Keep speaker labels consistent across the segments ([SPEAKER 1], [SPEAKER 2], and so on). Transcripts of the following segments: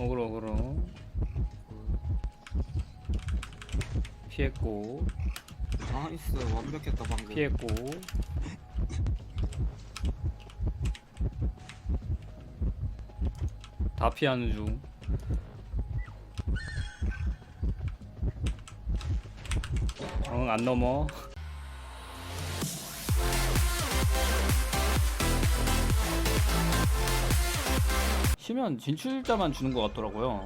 [SPEAKER 1] 어그로 어그로. 피했고.
[SPEAKER 2] 나이스 완벽했다 방금.
[SPEAKER 1] 피했고. 다 피하는 중. 응, 안 넘어. 쉬면 진출자만 주는 것 같더라고요.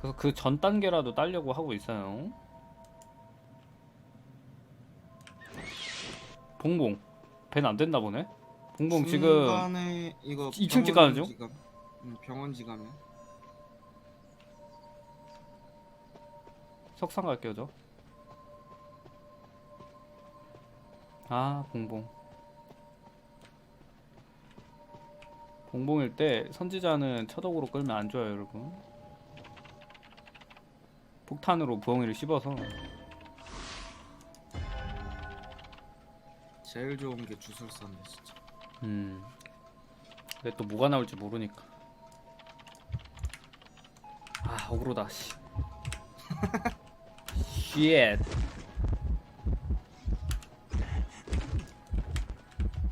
[SPEAKER 1] 그래서 그 전 단계라도 따려고 하고 있어요. 봉봉 벤안 됐나 보네. 봉봉 지금
[SPEAKER 2] 중간에 이거
[SPEAKER 1] 이층 집
[SPEAKER 2] 병원
[SPEAKER 1] 가는 중?
[SPEAKER 2] 지갑. 응, 병원 지 가면
[SPEAKER 1] 석상 갈게요 저. 아 봉봉. 봉봉일 때 선지자는 처덕으로 끌면 안 좋아요 여러분. 폭탄으로 부엉이를 씹어서
[SPEAKER 2] 제일 좋은 게 주술사인데 진짜
[SPEAKER 1] 음. 근데 또 뭐가 나올지 모르니까. 아 억울하다 씨. 쉣.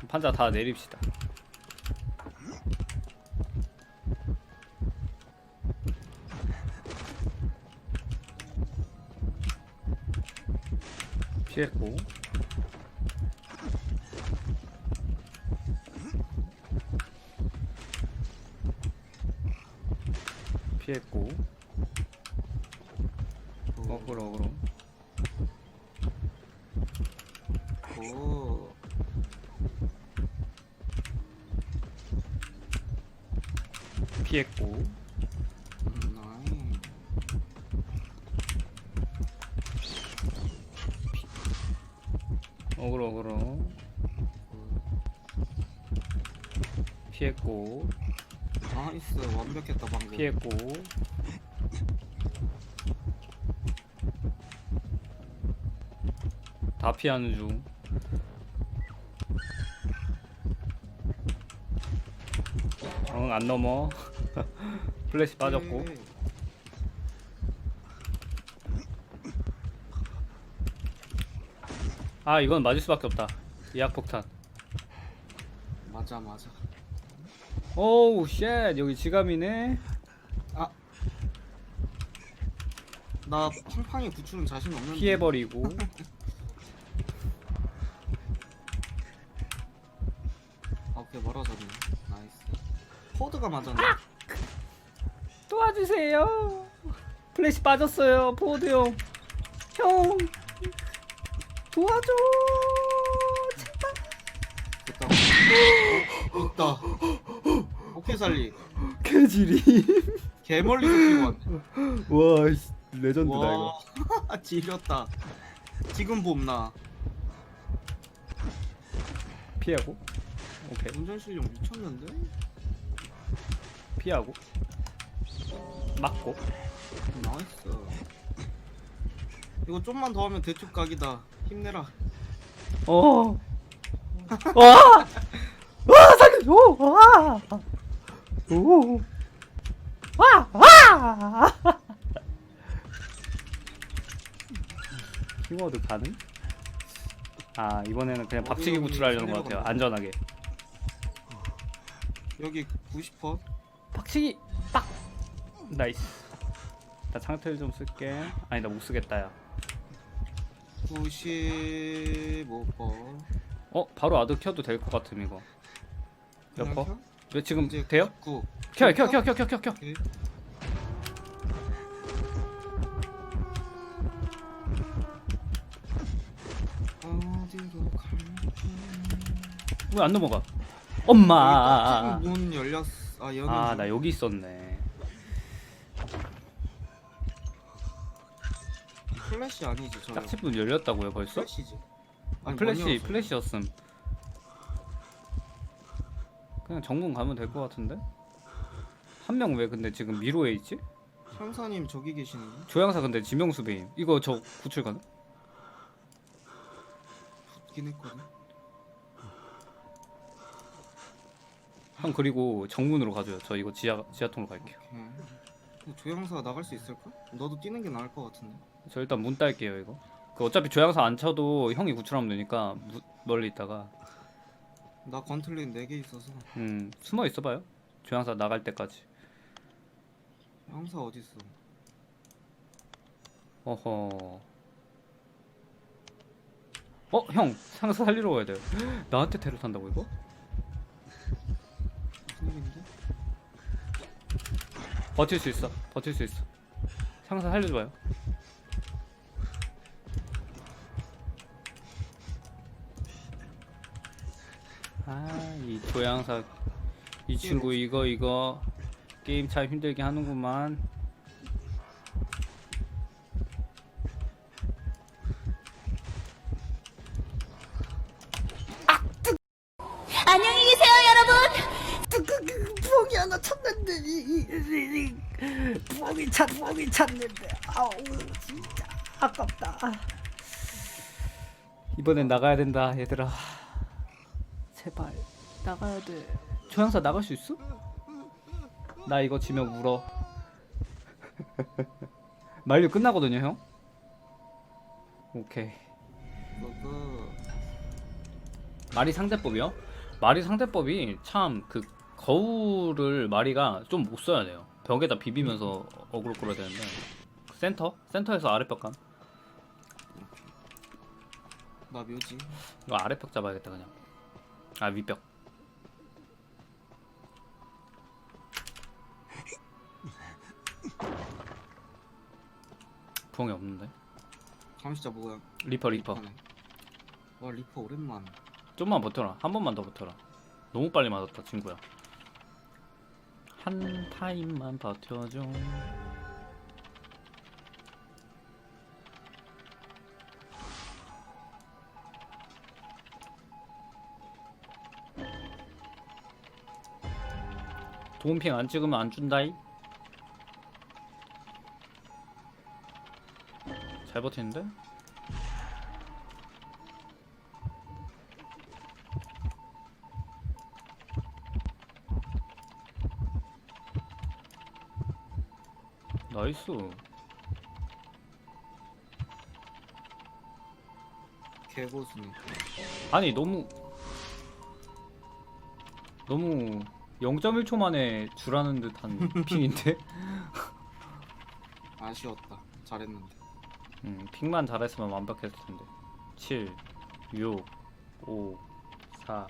[SPEAKER 1] 판자 다 내립시다. 피했고. 피했고.
[SPEAKER 2] 오,
[SPEAKER 1] 어그로 어그로
[SPEAKER 2] 오.
[SPEAKER 1] 피했고
[SPEAKER 2] 음, 나이
[SPEAKER 1] 어그로 어그로. 피했고.
[SPEAKER 2] 나이스 완벽했다 방금.
[SPEAKER 1] 피했고. 다 피하는 중. 응, 안 넘어. 플래시 빠졌고. 아, 이건 맞을 수밖에 없다. 예약폭탄.
[SPEAKER 2] 맞아 맞아
[SPEAKER 1] 오우, 쉣. 여기 지감이네.
[SPEAKER 2] 나 팡팡이 구출은 자신 없는데
[SPEAKER 1] 피해버리고.
[SPEAKER 2] 아 오케이 멀어졌네 나이스 코드가 맞았네
[SPEAKER 1] 도와주세요. 플래시 빠졌어요. 포드 형. 형. 도와줘.
[SPEAKER 2] 됐다 어, 있다 오케이 살리
[SPEAKER 1] 개지리.
[SPEAKER 2] 개멀리서 피고 왔네
[SPEAKER 1] 와, 씨, 레전드다 이거.
[SPEAKER 2] 와 지렸다 지금 봄나
[SPEAKER 1] 피하고. 오케이.
[SPEAKER 2] 운전 실력 미쳤는데
[SPEAKER 1] 피하고. 맞고.
[SPEAKER 2] 나이스 이거 좀만 더 하면 대축 각이다 힘내라
[SPEAKER 1] 어. 와! 와, 살려줘! 와! 오! 와! 와! 키워드 가능? 아, 이번에는 그냥 박치기
[SPEAKER 2] 어디, 어디
[SPEAKER 1] 구출 하려는 것 같아요. 안전하게.
[SPEAKER 2] 여기 90%
[SPEAKER 1] 박치기! 딱! 나이스. 나 창틀 좀 쓸게. 아니, 나 못 쓰겠다, 야.
[SPEAKER 2] 95%
[SPEAKER 1] 어? 바로 아드 켜도 될 것 같음, 이거. 몇 퍼? 왜 지금 돼요?
[SPEAKER 2] 9
[SPEAKER 1] 켜요, 켜, 켜, 켜, 켜, 켜, 켜.
[SPEAKER 2] 오케이. 어디로 갈지
[SPEAKER 1] 왜안 넘어가? 엄마!
[SPEAKER 2] 여기 문 열렸 아 여는
[SPEAKER 1] 아,
[SPEAKER 2] 중.
[SPEAKER 1] 나 여기 있었네.
[SPEAKER 2] 플래시 아니지 저
[SPEAKER 1] 짝집 문 열렸다고요, 벌써?
[SPEAKER 2] 플래시지
[SPEAKER 1] 아,
[SPEAKER 2] 아니,
[SPEAKER 1] 플래시,
[SPEAKER 2] 뭐냐고.
[SPEAKER 1] 플래시였음. 그냥 정문 가면 될 것 같은데? 한 명 왜 근데 지금 미로에 있지?
[SPEAKER 2] 형사님 저기 계시는데
[SPEAKER 1] 조향사 근데 지명수 배임. 이거 저 구출 가능?
[SPEAKER 2] 붙긴 했거든
[SPEAKER 1] 형 그리고 정문으로 가줘요. 저 이거 지하 지하통으로 갈게요.
[SPEAKER 2] 오케이. 근데 조영사가 나갈 수 있을까? 너도 뛰는 게 나을 것 같은데.
[SPEAKER 1] 저 일단 문 딸게요 이거. 그 어차피 조향사 안 쳐도 형이 구출하면 되니까 무- 멀리 있다가.
[SPEAKER 2] 나 건틀린 4개 있어서.
[SPEAKER 1] 음 숨어 있어봐요. 조향사 나갈 때까지.
[SPEAKER 2] 형사 어디 있어?
[SPEAKER 1] 어허. 어? 형 상사 살리러 가야 돼요. 나한테 테러 탄다고 이거?
[SPEAKER 2] 무슨 일인데?
[SPEAKER 1] 버틸 수 있어. 버틸 수 있어. 상사 살려줘봐요 이 조향사 이 친구 이거 이거 게임 참 힘들게 하는구만
[SPEAKER 3] 안녕히 계세요, 여러분.
[SPEAKER 4] 부엌이 하나 찾는데 이, 이, 이, 이 부엌이 찾 부엌이 찾는데 아우 진짜 아깝다
[SPEAKER 1] 이번엔 나가야 된다 얘들아 제발 나가야 돼. 조향사 나갈 수 있어? 나 이거 지면 울어. 만류 끝나거든요 형? 오케이. 마리 상대법이요? 마리 상대법이 참 그 거울을 마리가 좀 못 써야 돼요. 벽에다 비비면서 어그로 끌어야 되는데. 센터? 센터에서 아랫벽 감.
[SPEAKER 2] 나 묘지.
[SPEAKER 1] 이거 아랫벽 잡아야겠다 그냥. 아 윗벽 부엉이 없는데?
[SPEAKER 2] 감시자 뭐야?
[SPEAKER 1] 리퍼 리퍼.
[SPEAKER 2] 하네. 와 리퍼 오랜만.
[SPEAKER 1] 좀만 버텨라. 한 번만 더 버텨라. 너무 빨리 맞았다 친구야. 한 타임만 버텨줘. 도움핑 안 찍으면 안 준다이 잘 버티는데? 나이스
[SPEAKER 2] 개고수네.
[SPEAKER 1] 아니 너무 너무 0.1초 만에 줄하는 듯한 핑인데
[SPEAKER 2] 아쉬웠다. 잘했는데.
[SPEAKER 1] 음, 핑만 잘했으면 완벽했을 텐데. 7 6 5 4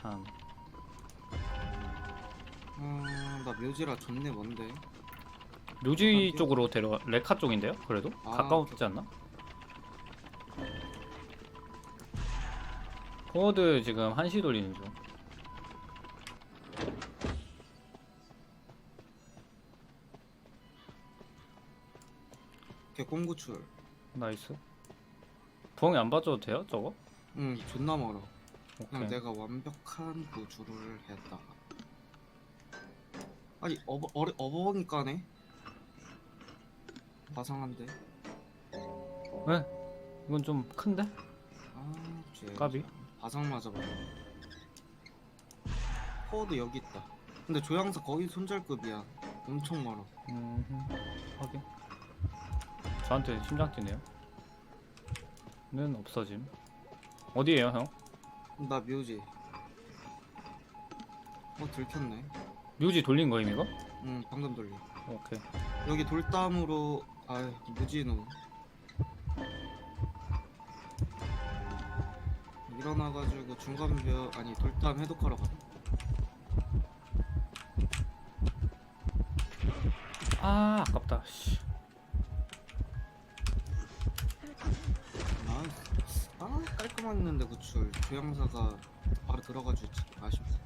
[SPEAKER 1] 3
[SPEAKER 2] 아 나 묘지라 좋네 뭔데?
[SPEAKER 1] 묘지 쪽으로 데려가 레카 쪽인데요 그래도?
[SPEAKER 2] 아,
[SPEAKER 1] 가까웠지 않나? 포워드 지금 한시 돌리는 중
[SPEAKER 2] 개꽁구출.
[SPEAKER 1] 나이스 부엉이 안 봐줘도 돼요 저거?
[SPEAKER 2] 응 존나 멀어. 그냥
[SPEAKER 1] 오케이
[SPEAKER 2] 내가 완벽한 구출을 했다. 아니 어버 어리 어버니 까네. 바상한데.
[SPEAKER 1] 왜? 이건 좀 큰데?
[SPEAKER 2] 아, 쟤
[SPEAKER 1] 까비?
[SPEAKER 2] 바상 맞아봐. 포워드 여기 있다. 근데 조향사 거의 손절급이야. 엄청 멀어.
[SPEAKER 1] 음, 확인. 저한테 심장 뛰네요. 는 없어짐. 어디에요, 형?
[SPEAKER 2] 나 묘지. 어 들켰네.
[SPEAKER 1] 묘지 돌린 거임 이거?
[SPEAKER 2] 응 방금 돌리.
[SPEAKER 1] 오케이.
[SPEAKER 2] 여기 돌담으로 아유 무진우. 일어나가지고 중간벽 아니 돌담 해독하러 가.
[SPEAKER 1] 아, 아깝다. 씨.
[SPEAKER 2] 깔끔했는데 구출. 조향사가 바로 들어가 주지. 아쉽다.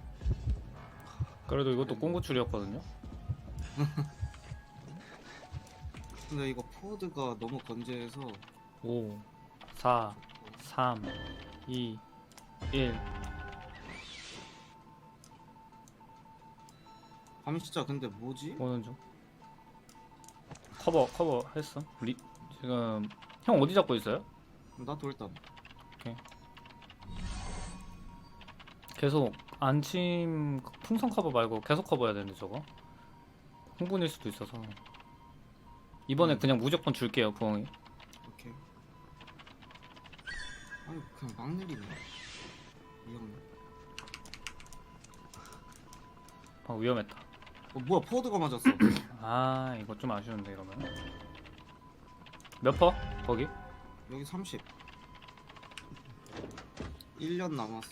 [SPEAKER 1] 그래도 이것도 꽁고출이었거든요.
[SPEAKER 2] 근데 이거 포워드가 너무 건재해서
[SPEAKER 1] 5 4 3 2 1
[SPEAKER 2] 감시자 근데 뭐지?
[SPEAKER 1] 오는 중. 커버 커버 했어. 리 지금 형 어디 잡고 있어요?
[SPEAKER 2] 나 돌담.
[SPEAKER 1] 계속 안침 풍선 커버 말고 계속 커버해야 되는데 저거. 흥분일 수도 있어서 이번에
[SPEAKER 2] 음.
[SPEAKER 1] 그냥 무조건 줄게요 부엉이
[SPEAKER 2] 오케이. 아니 그냥 막 내리네. 위험해.
[SPEAKER 1] 아 위험했다
[SPEAKER 2] 어 뭐야 포드가 맞았어.
[SPEAKER 1] 아 이거 좀 아쉬운데 이러면 몇 퍼? 거기?
[SPEAKER 2] 여기 30. 1년 남았어.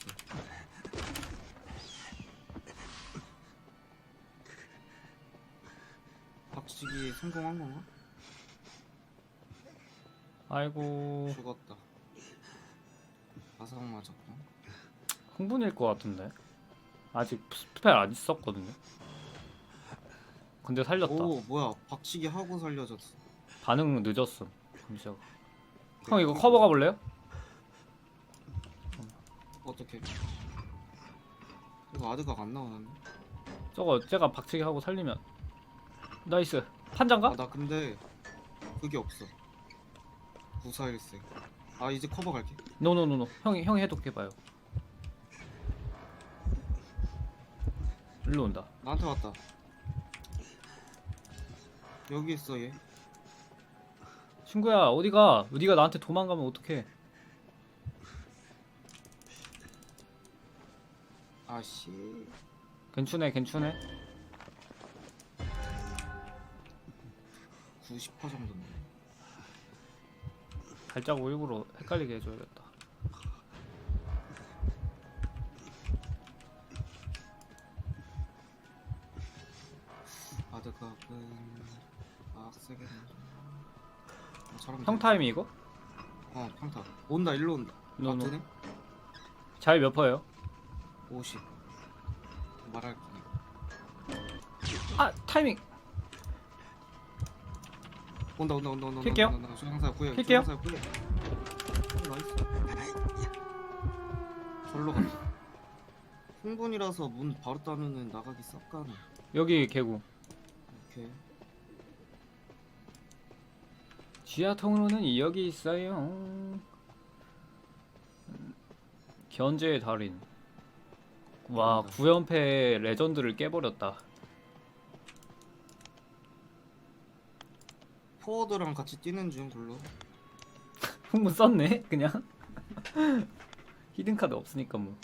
[SPEAKER 2] 박치기 성공한 건가?
[SPEAKER 1] 아이고
[SPEAKER 2] 죽었다. 가상 맞았구나.
[SPEAKER 1] 흥분일 것 같은데 아직 스펠 안 썼거든요 근데 살렸다
[SPEAKER 2] 오 뭐야 박치기 하고 살려줬어.
[SPEAKER 1] 반응 늦었음 잠시만 형 이거 커버 가볼래요?
[SPEAKER 2] 어떻게? 이거 아드가 안 나오는데?
[SPEAKER 1] 저거 제가 박치기 하고 살리면 나이스 판장가?
[SPEAKER 2] 아 나 근데 그게 없어. 구사일세. 아 이제 커버 갈게.
[SPEAKER 1] 노노노노 형이 형이 해독해봐요 일로 온다
[SPEAKER 2] 나한테 왔다. 여기 있어 얘.
[SPEAKER 1] 친구야 어디가 네가 나한테 도망가면 어떡해
[SPEAKER 2] 아 씨.
[SPEAKER 1] 괜찮네 괜찮네
[SPEAKER 2] 90% 정도네.
[SPEAKER 1] 발자국 일부러 헷갈리게 해줘야겠다
[SPEAKER 2] 아드가 아 세게. 어, 잘하면
[SPEAKER 1] 형
[SPEAKER 2] 돼.
[SPEAKER 1] 타임이 이거?
[SPEAKER 2] 어 평타. 온다 일로 온다.
[SPEAKER 1] 노노.
[SPEAKER 2] 아드네.
[SPEAKER 1] 잘몇 퍼예요?
[SPEAKER 2] 50. 말할게.
[SPEAKER 1] 아 타이밍
[SPEAKER 2] 온다 온다 온다 온다.
[SPEAKER 1] 킬게요.
[SPEAKER 2] 온다, 온다. 조향사 구해.
[SPEAKER 1] 킬게요.
[SPEAKER 2] 구해. 어, 나이스. 절로 갔다. 흥분이라서 문 바로 따면은 나가기 싹 가네.
[SPEAKER 1] 여기 개구
[SPEAKER 2] 오케이.
[SPEAKER 1] 지하 통로는 여기 있어요 음, 견제의 달인 와
[SPEAKER 2] 대박이다.
[SPEAKER 1] 구연패 레전드를 깨버렸다
[SPEAKER 2] 포워드랑 같이 뛰는 중 글로.
[SPEAKER 1] 흥분 썼네 그냥? 히든카드 없으니까 뭐.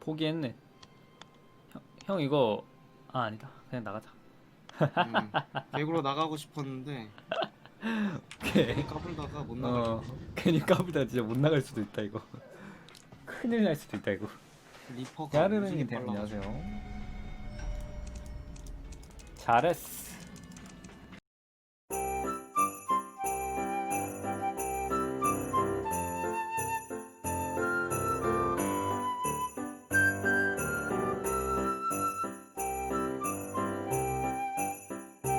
[SPEAKER 1] 포기했네. 형, 형 이거 아 아니다. 그냥 나가자.
[SPEAKER 2] 음, 백으로 나가고 싶었는데.
[SPEAKER 1] 오케이.
[SPEAKER 2] 까불다가 못 나갈
[SPEAKER 1] 어 괜히 까불다 진짜 못 나갈 수도 있다 이거. 큰일 날 수도 있다 이거.
[SPEAKER 2] 리퍼가
[SPEAKER 1] 야르르님
[SPEAKER 2] 움직임이 빨라가지고.
[SPEAKER 1] 안녕하세요. 잘했어